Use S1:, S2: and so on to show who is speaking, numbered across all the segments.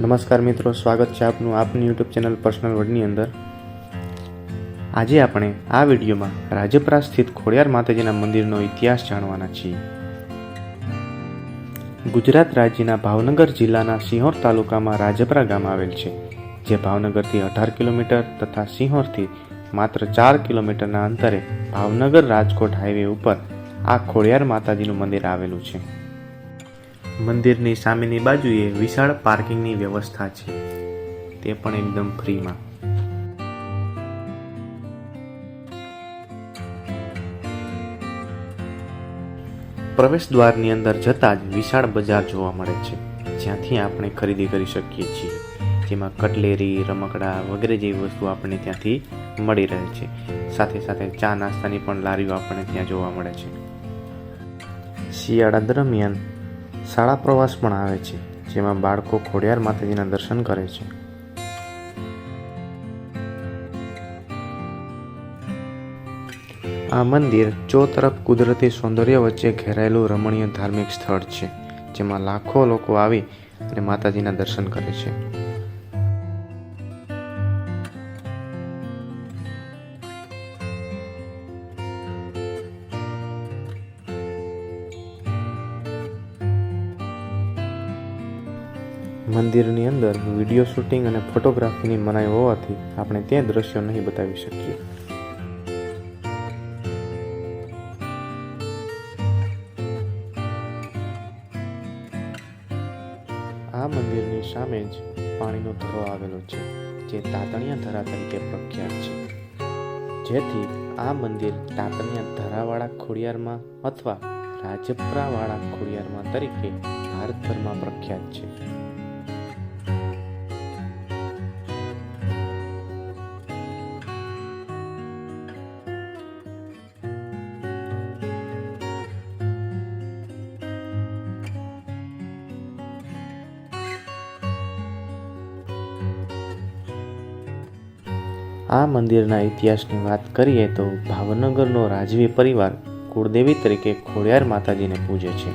S1: નમસ્કાર મિત્રો, સ્વાગત છે આપનું આપની યુટ્યુબ ચેનલ પર્સનલ વર્ડની અંદર. આજે આપણે આ વિડીયોમાં રાજપરા સ્થિત ખોડિયાર માતાજીના મંદિરનો ઇતિહાસ જાણવાના છીએ. ગુજરાત રાજ્યના ભાવનગર જિલ્લાના સિંહોર તાલુકામાં રાજપરા ગામ આવેલ છે, જે ભાવનગરથી અઢાર કિલોમીટર તથા સિંહોરથી માત્ર ચાર કિલોમીટરના અંતરે ભાવનગર રાજકોટ હાઈવે ઉપર આ ખોડિયાર માતાજીનું મંદિર આવેલું છે. મંદિરની સામેની બાજુએ વિશાળ પાર્કિંગની વ્યવસ્થા છે. તે પણ એકદમ ફ્રીમાં. પ્રવેશ દ્વારની અંદર જતાં જ વિશાળ બજાર જોવા મળે છે. જ્યાંથી આપણે ખરીદી કરી શકીએ છીએ. જેમાં કટલેરી, રમકડા વગેરે જેવી વસ્તુ આપણને ત્યાંથી મળી રહે છે. સાથે સાથે ચા નાસ્તાની પણ લારીઓ આપણને ત્યાં જોવા મળે છે. શિયાળા દરમિયાન શાળા પ્રવાસ પણ આવે છે, જેમાં બાળકો ખોડિયાર માતાજીના દર્શન કરે છે. આ મંદિર ચો તરફ કુદરતી સૌંદર્ય વચ્ચે ઘેરાયેલું રમણીય ધાર્મિક સ્થળ છે, જેમાં લાખો લોકો આવી અને માતાજીના દર્શન કરે છે. મંદિરની અંદર વીડિયો શૂટિંગ અને ફોટોગ્રાફીની મનાઈ હોવાથી આપણે તે દ્રશ્યો નહીં બતાવી શકીએ. આ મંદિરની સામે જ પાણીનો ધરો આવેલો છે, જે તાતણિયા ધરા તરીકે પ્રખ્યાત છે. જેથી આ મંદિર તાતણિયા ધરાવાળા ખોડિયારમાં અથવા રાજપરાવાળા ખોડિયારમાં તરીકે ભારતભરમાં પ્રખ્યાત છે. આ મંદિરના ઇતિહાસની વાત કરીએ તો ભાવનગરનો રાજવી પરિવાર કુળદેવી તરીકે ખોડિયાર માતાજીને પૂજે છે.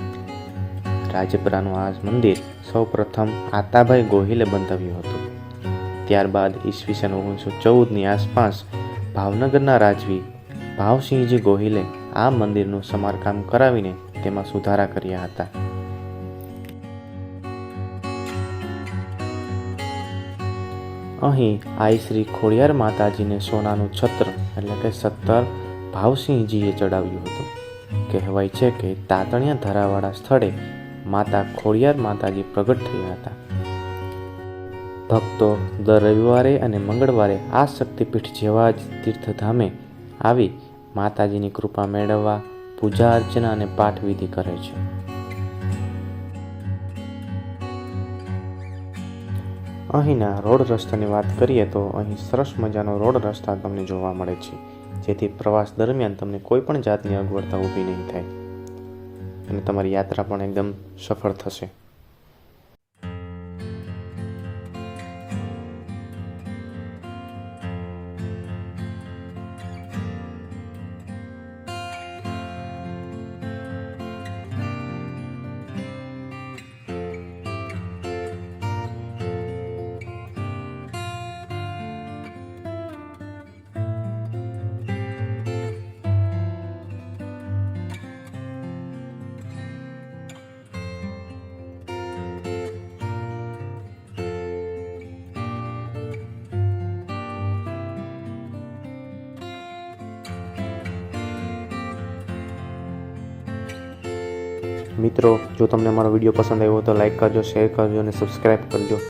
S1: રાજપરાનું આ મંદિર સૌપ્રથમ આતાભાઈ ગોહિલે બંધાવ્યું હતું. ત્યારબાદ ઈસવીસન ઓગણીસો ચૌદની આસપાસ ભાવનગરના રાજવી ભાવસિંહજી ગોહિલે આ મંદિરનું સમારકામ કરાવીને તેમાં સુધારા કર્યા હતા. અહીં આઈ શ્રી ખોડિયાર માતાજીને સોનાનું છત્ર, એટલે કે સત્તર, ભાવસિંહજીએ ચડાવ્યું હતું. કહેવાય છે કે તાતણિયા ધરાવાળા સ્થળે માતા ખોડિયાર માતાજી પ્રગટ થયા હતા. ભક્તો દર રવિવારે અને મંગળવારે આ શક્તિપીઠ જેવા જ તીર્થધામે આવી માતાજીની કૃપા મેળવવા, પૂજા અર્ચના અને પાઠ વિધિ કરે છે. અહીંના રોડ રસ્તાની વાત કરીએ તો અહીં સરસ મજાનો રોડ રસ્તા તમને જોવા મળે છે, જેથી પ્રવાસ દરમિયાન તમને કોઈ પણ જાતની અગવડતા ઊભી નહીં થાય. અને તમારી યાત્રા પણ એકદમ સફળ થશે. મિત્રો, જો તમને મારો વીડિયો પસંદ આવ્યો તો લાઈક કરજો શેર કરજો અને સબસ્ક્રાઈબ કરજો.